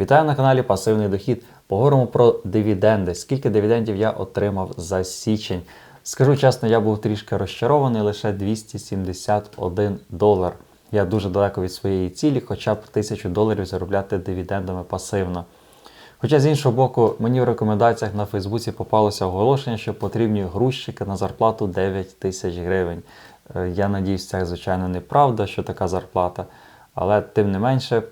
Вітаю на каналі Пасивний Дохід. Поговоримо про дивіденди. Скільки дивідендів я отримав за січень? Скажу чесно, я був трішки розчарований, лише 271 долар. Я дуже далеко від своєї цілі, хоча б 1000 доларів заробляти дивідендами пасивно. Хоча з іншого боку, мені в рекомендаціях на Фейсбуці попалося оголошення, що потрібні грузчики на зарплату 9 тисяч гривень. Е, Я надіюсь, це звичайно неправда, що така зарплата. Але тим не менше,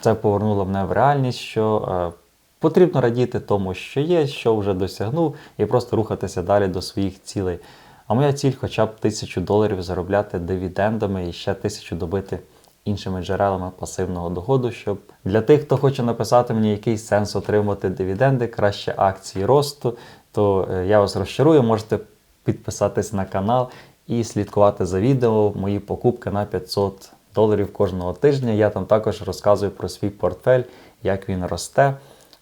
це повернуло мене в реальність, що е, потрібно радіти тому, що є, що вже досягнув, і просто рухатися далі до своїх цілей. А моя ціль хоча б тисячу доларів заробляти дивідендами і ще тисячу добити іншими джерелами пасивного доходу, щоб для тих, хто хоче написати мені який сенс отримати дивіденди, краще акції росту, то е, я вас розчарую, можете підписатись на канал і слідкувати за відео мої покупки на 500 доларів кожного тижня. Я там також розказую про свій портфель, як він росте,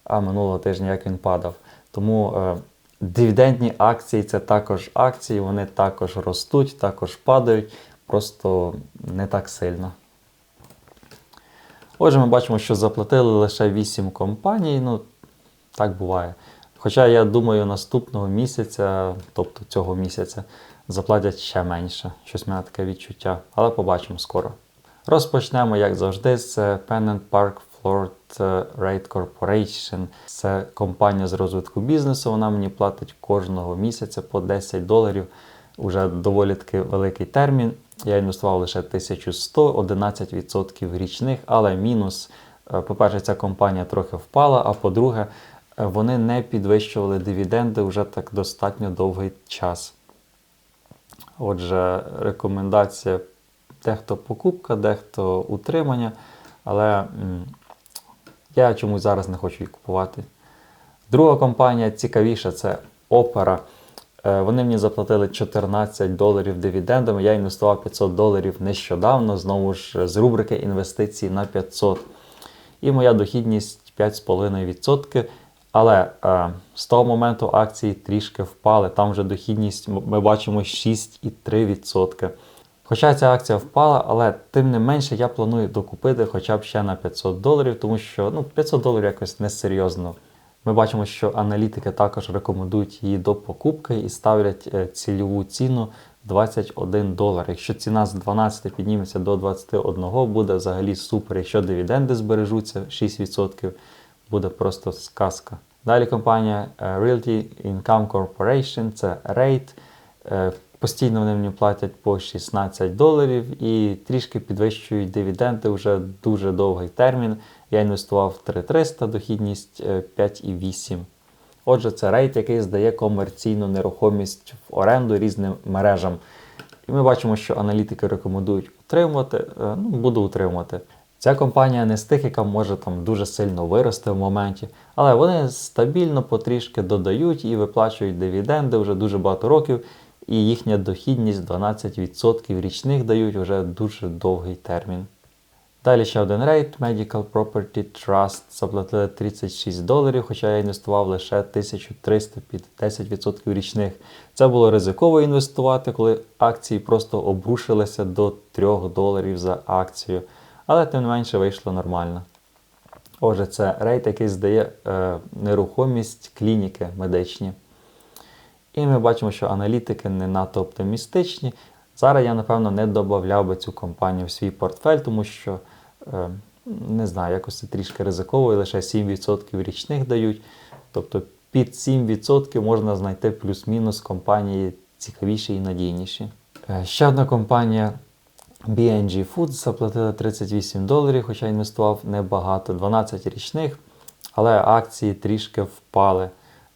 а минулого тижня як він падав. Тому е, дивідендні акції це також акції, вони також ростуть, також падають, просто не так сильно. Отже, ми бачимо, що заплатили лише 8 компаній. Ну, так буває. Хоча я думаю, наступного місяця, тобто цього місяця, заплатять ще менше. Щось в мене таке відчуття. Але побачимо скоро. Розпочнемо, як завжди, з Pennant Park Floyd Rate Corporation. Це компанія з розвитку бізнесу. Вона мені платить кожного місяця по 10 доларів. Уже доволі таки великий термін. Я інвестував лише 1100, 11% річних, але мінус. е, По-перше, ця компанія трохи впала, а по-друге, е, вони не підвищували дивіденди вже так достатньо довгий час. Отже, рекомендація дехто покупка, дехто утримання, але я чомусь зараз не хочу її купувати. Друга компанія цікавіша це Opera. Е, Вони мені заплатили 14 доларів дивідендами. Я інвестував 500 доларів нещодавно, знову ж з рубрики інвестиції на 500. І моя дохідність 5,5%. Але е, з того моменту акції трішки впали. Там вже дохідність ми бачимо 6,3%. Хоча ця акція впала, але тим не менше я планую докупити хоча б ще на 500 доларів, тому що ну, 500 доларів якось несерйозно. Ми бачимо, що аналітики також рекомендують її до покупки і ставлять е, цільову ціну 21 долар. Якщо ціна з 12 підніметься до 21, буде взагалі супер. Якщо дивіденди збережуться 6%, буде просто сказка. Далі компанія е, Realty Income Corporation, це REIT. Е, Постійно вони мені платять по 16 доларів і трішки підвищують дивіденди вже дуже довгий термін. Я інвестував в 3300, дохідність е, 5,8. Отже, це рейт, який здає комерційну нерухомість в оренду різним мережам. І ми бачимо, що аналітики рекомендують утримувати. Е, Ну, буду утримувати. Ця компанія не з тих, яка може там дуже сильно вирости в моменті, але вони стабільно потрішки додають і виплачують дивіденди вже дуже багато років, і їхня дохідність 12% річних дають вже дуже довгий термін. Далі ще один рейд Medical Property Trust заплатили 36 доларів, хоча я інвестував лише 1300 під 10% річних. Це було ризиково інвестувати, коли акції просто обрушилися до 3 доларів за акцію. Але тим не менше вийшло нормально. Отже, це рейд, який здає е, нерухомість клініки медичні. І ми бачимо, що аналітики не надто оптимістичні. Зараз я, напевно, не додавав би цю компанію в свій портфель, тому що е, не знаю, якось це трішки ризиково, і лише 7% річних дають. Тобто під 7% можна знайти плюс-мінус компанії цікавіші і надійніші. Е, Ще одна компанія BNG Foods заплатила 38 доларів, хоча інвестував небагато, 12 річних, але акції трішки впали.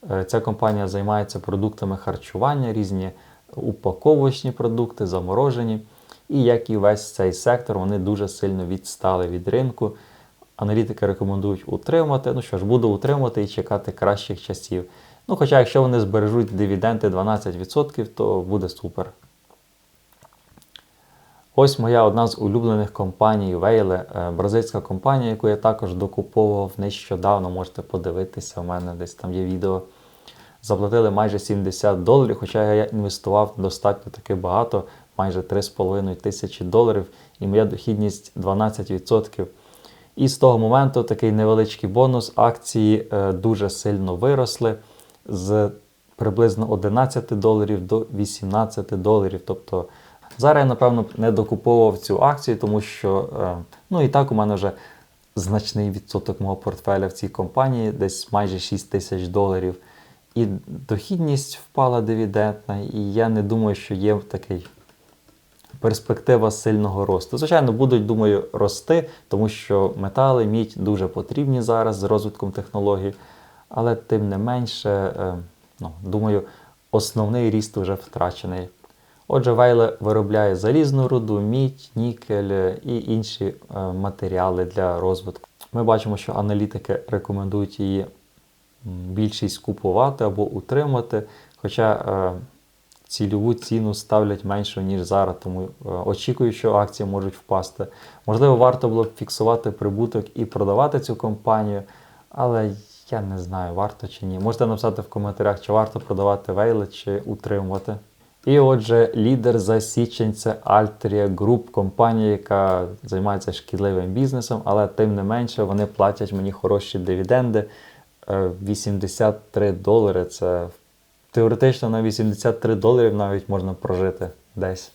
Е, Ця компанія займається продуктами харчування, різні упаковочні продукти, заморожені. І як і весь цей сектор, вони дуже сильно відстали від ринку. Аналітики рекомендують утримати. Ну що ж, буду утримувати і чекати кращих часів. Ну, хоча, якщо вони збережуть дивіденди 12%, то буде супер. Ось моя одна з улюблених компаній Вейле, бразильська компанія, яку я також докуповував нещодавно. Можете подивитися, у мене десь там є відео. Заплатили майже 70 доларів, хоча я інвестував достатньо таки багато, майже 3,5 тисячі доларів, і моя дохідність 12%. І з того моменту такий невеличкий бонус акції е, дуже сильно виросли з приблизно 11 доларів до 18 доларів. Тобто зараз я, напевно, не докуповував цю акцію, тому що е, ну і так у мене вже значний відсоток мого портфеля в цій компанії, десь майже 6 тисяч доларів. І дохідність впала дивідендна, і я не думаю, що є такий перспектива сильного росту. Звичайно, будуть, думаю, рости, тому що метали, мідь дуже потрібні зараз з розвитком технологій, але тим не менше, е, ну, думаю, основний ріст вже втрачений. Отже, Вейле виробляє залізну руду, мідь, нікель е, і інші е, матеріали для розвитку. Ми бачимо, що аналітики рекомендують її більшість купувати або утримати, хоча е, цільову ціну ставлять меншу, ніж зараз, тому очікую, що акції можуть впасти. Можливо, варто було б фіксувати прибуток і продавати цю компанію, але я не знаю, варто чи ні. Можете написати в коментарях, чи варто продавати вейли, чи утримувати. І отже, лідер за січень це Altria Group, компанія, яка займається шкідливим бізнесом, але тим не менше вони платять мені хороші дивіденди. Е, 83 долари. Це теоретично на 83 доларів навіть можна прожити десь.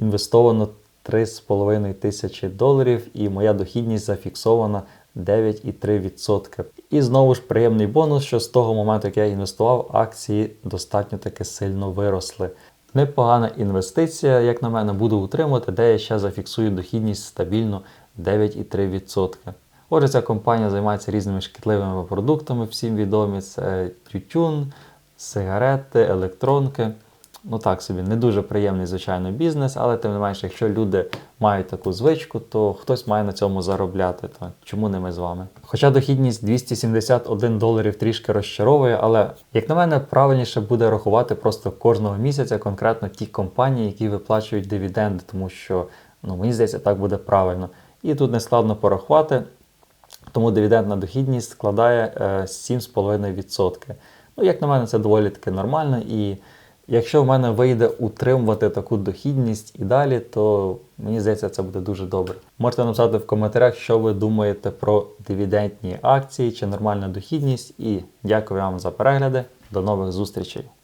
Інвестовано 3,5 тисячі доларів, і моя дохідність зафіксована 9,3%. І знову ж приємний бонус, що з того моменту, як я інвестував, акції достатньо таки сильно виросли. Непогана інвестиція, як на мене, буду утримувати, де я ще зафіксую дохідність стабільно 9,3%. Отже, ця компанія займається різними шкідливими продуктами, всім відомі. Це тютюн, сигарети, електронки. Ну так собі, не дуже приємний, звичайно, бізнес, але тим не менше, якщо люди мають таку звичку, то хтось має на цьому заробляти. То чому не ми з вами? Хоча дохідність 271 доларів трішки розчаровує, але як на мене, правильніше буде рахувати просто кожного місяця конкретно ті компанії, які виплачують дивіденди, тому що ну мені здається, так буде правильно. І тут не складно порахувати. Тому дивідендна дохідність складає е, 7,5%. Ну, як на мене, це доволі таки нормально. І якщо в мене вийде утримувати таку дохідність і далі, то мені здається, це буде дуже добре. Можете написати в коментарях, що ви думаєте про дивідендні акції чи нормальну дохідність. І дякую вам за перегляди. До нових зустрічей!